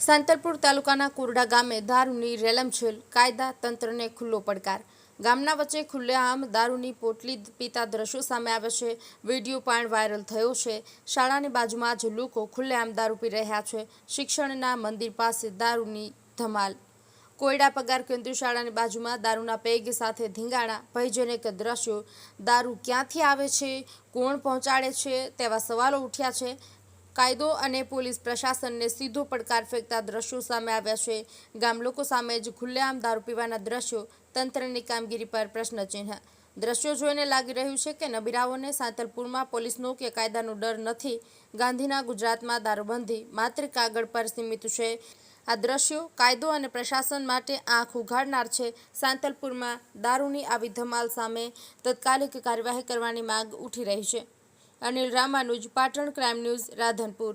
સાંતલપુર તાલુકાના કુરડા ગામે દારૂની રેલમછેલ કાયદા તંત્રને ખુલ્લો પડકાર. ગામના વચ્ચે ખુલ્લેઆમ દારૂની પોટલી પીતા દ્રશ્યો સામે આવે છે. વીડિયો પણ વાયરલ થયો છે. શાળાની બાજુમાં જ લોકો ખુલ્લેઆમ દારૂ પી રહ્યા છે. શિક્ષણના મંદિર પાસે દારૂની ધમાલ. કોયડા પગાર કેન્દ્રીય શાળાની બાજુમાં દારૂના પેગ સાથે ધીંગાણા, ભયજનક દ્રશ્યો. દારૂ ક્યાંથી આવે છે? કોણ પહોંચાડે છે? તેવા સવાલો ઉઠ્યા છે. કાયદો અને પોલીસ પ્રશાસનને સીધો પડકાર ફેંકતા દ્રશ્યો સામે આવ્યા છે. ગામ લોકો સામે જ ખુલ્લેઆમ દારૂ પીવાના દ્રશ્યો, તંત્રની કામગીરી પર પ્રશ્નચિહ્ન. દ્રશ્યો જોઈને લાગી રહ્યું છે કે નબીરાઓને સાંતલપુરમાં પોલીસનો કે કાયદાનો ડર નથી. ગાંધીના ગુજરાતમાં દારૂબંધી માત્ર કાગળ પર સીમિત છે. આ દ્રશ્યો કાયદો અને પ્રશાસન માટે આંખ ઉઘાડનાર છે. સાંતલપુરમાં દારૂની આવી ધમાલ સામે તાત્કાલિક કાર્યવાહી કરવાની માંગ ઉઠી રહી છે. Anil Ramanuj Patan crime news Radhanpur.